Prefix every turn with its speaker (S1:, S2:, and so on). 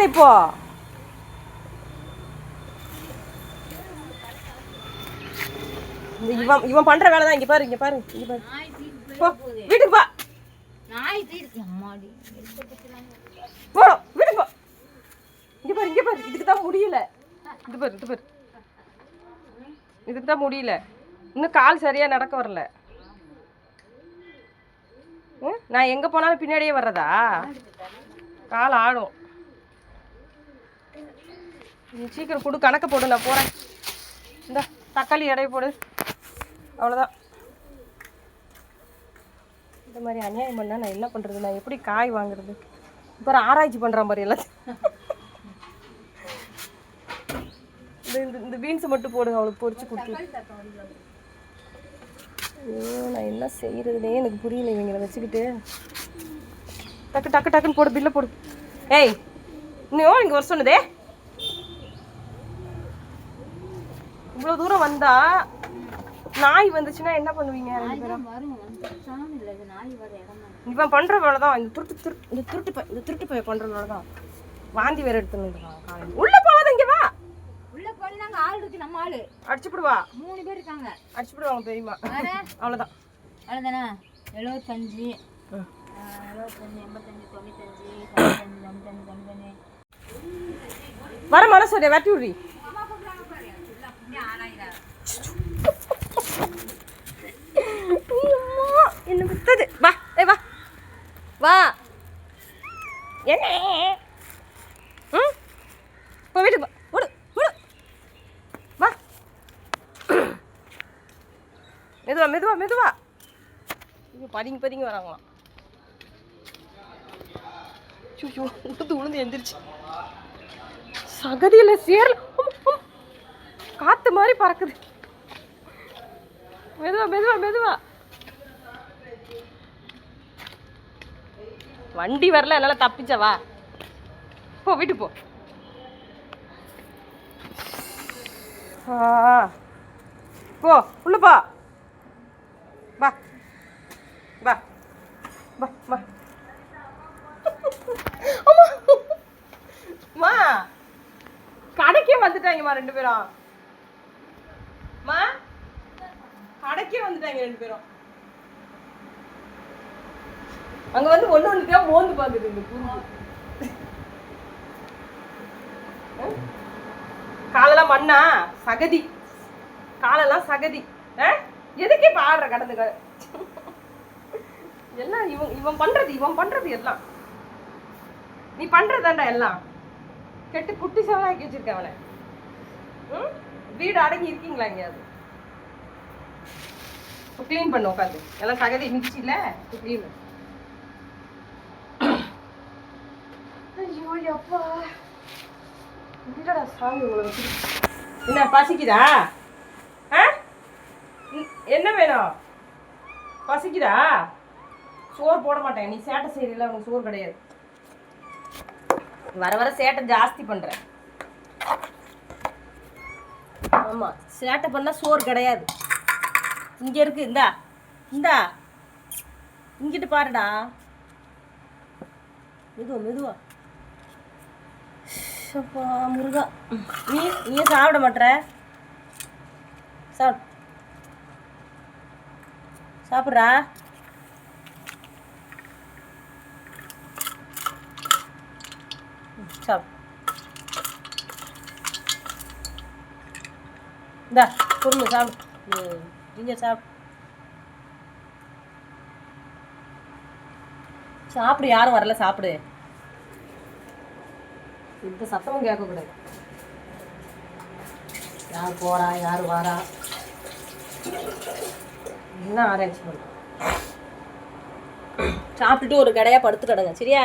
S1: குழந்தை இப்போ. இவன் இவன் பண்ற வேலை தான் இங்க பாரு இங்க பாரு இங்க பாரு. போ வீட்டுக்கு போ.
S2: நாய் தீர்க்கு அம்மாடி
S1: போ வீட்டுக்கு போ. இங்க பாரு இங்க பாரு. இதுக்கு தான் முடியல. இது பாரு இது பாரு. இதுக்கு தான் முடியல. இன்னும் கால் சரியா நடக்க வரல. ம், நான் எங்க போனாலும் பின்னாடியே வர்றதா? கால் ஆடும். நீ சீக்கிரம் கொடு கணக்கு போடு நான் போகிறேன் இந்த தக்காளி எடை போடு. அவ்வளோதான் இந்த மாதிரி அநியாயம் பண்ணால் நான் என்ன பண்ணுறது நான் எப்படி காய் வாங்குறது? இப்போ ஆராய்ச்சி பண்ணுற மாதிரி எல்லாம் இந்த இந்த- இந்த பீன்ஸ் மட்டும் போடுங்க அவளுக்கு பொறிச்சு கொடுத்து. ஐயோ நான் என்ன செய்கிறதுனே எனக்கு புரியல இவங்களை வச்சுக்கிட்டு. டக்கு டக்கு டக்குன்னு போடு பில்ல போடு. ஏய் இன்னும் இங்கே வர சொன்னதே. இவ்வளோ தூரம் வந்தா நாய் வந்துச்சுன்னா என்ன பண்ணுவீங்க இவன் பண்ற தான். இந்த திருட்டு திரு இந்த திருட்டு பை இந்த திருட்டு பைய பண்ற வேலை தான். வாந்தி வேற எடுத்துன்னு உள்ள போகாத இங்க வா.
S2: உள்ள போனாங்க ஆள் இருக்கு நம்ம ஆளு.
S1: அடிச்சுப்பிடுவா
S2: மூணு பேர் இருக்காங்க.
S1: அடிச்சுப்பிடுவாங்க பெரியமா
S2: வேற?
S1: அவ்வளோதான்
S2: அவ்வளோதானே எழுபத்தஞ்சு. எழுபத்தஞ்சு எண்பத்தஞ்சு தொண்ணூத்தஞ்சு தொண்ணூத்தஞ்சு தொண்ணூத்தஞ்சு தொண்ணூத்தஞ்சு.
S1: வர மனசு வெட்டி விடுறி. என்ன வித்தது வா ஏ வா வா என்ன ம் போ வீட்டுக்கு போ விடு விடு வா மெதுவா மெதுவா மெதுவா இங்கே பதுங்கி பதுங்கி வராங்களாம் ஐயோ உளுந்து உளுந்து எந்திரிச்சு சகதியில சேரல காற்று மாதிரி பறக்குது. மெதுவா மெதுவா மெதுவா. வண்டி வரல என்னால் தப்பிச்சவா போ வீட்டு போ. ஆ. போ உள்ள போ. வா. வா. வா வா. அம்மா. கடைக்கே வந்துட்டாங்கம்மா ரெண்டு பேரும். அம்மா? கடைக்கே வந்துட்டாங்க ரெண்டு பேரும். அங்க வந்து ஒண்ணு ஒண்ணுக்கா மோந்து பாக்குது இந்த குருவி. காலெல்லாம் மண்ணா? சகதி. காலெல்லாம் சகதி. ஆ? எதுக்கு இப்ப ஆடுற கடந்து எல்லாம் இவன் இவன் பண்றது இவன் பண்றது எல்லாம். நீ பண்றதாண்டா எல்லாம். கெட்டு குட்டி சவனாக்கி வச்சிருக்க அவனை. ம்? வீடு அடங்கி இருக்கீங்களா எங்கேயாவது? இப்போ க்ளீன் பண்ண உட்காந்து எல்லாம் சகதி மிக்சியில் க்ளீன் ஐயோ அப்பா என்னடா சாமி உங்களை என்ன பசிக்குதா? ஆ? என்ன வேணும்? பசிக்குதா? சோறு போட மாட்டேன். நீ சேட்டை செய்யல உனக்கு சோறு கிடையாது. வர வர சேட்டை ஜாஸ்தி பண்ணுறேன் ஆமாம் சேட்டை பண்ணால் சோறு கிடையாது. இங்கே இருக்கு இந்தா இந்தா. இங்கிட்டு பாருடா. மெதுவா மெதுவா. அப்பா முருகா. நீ நீ சாப்பிட மாட்டேற? சாப்பிட சாப்பிட்றா? சாப்பிடு இந்தா பொறுமை சாப்பிடு. ஜிஞ்சர் சாப்பிடு. சாப்பிடு யாரும் வரல சாப்பிடு. இந்த சத்தமும் கேட்கக்கூடாது. யார் போறா யார் வாரா? என்ன ஆராய்ச்சி பண்ண? சாப்பிட்டுட்டு ஒரு கடையா படுத்து கிடங்க சரியா?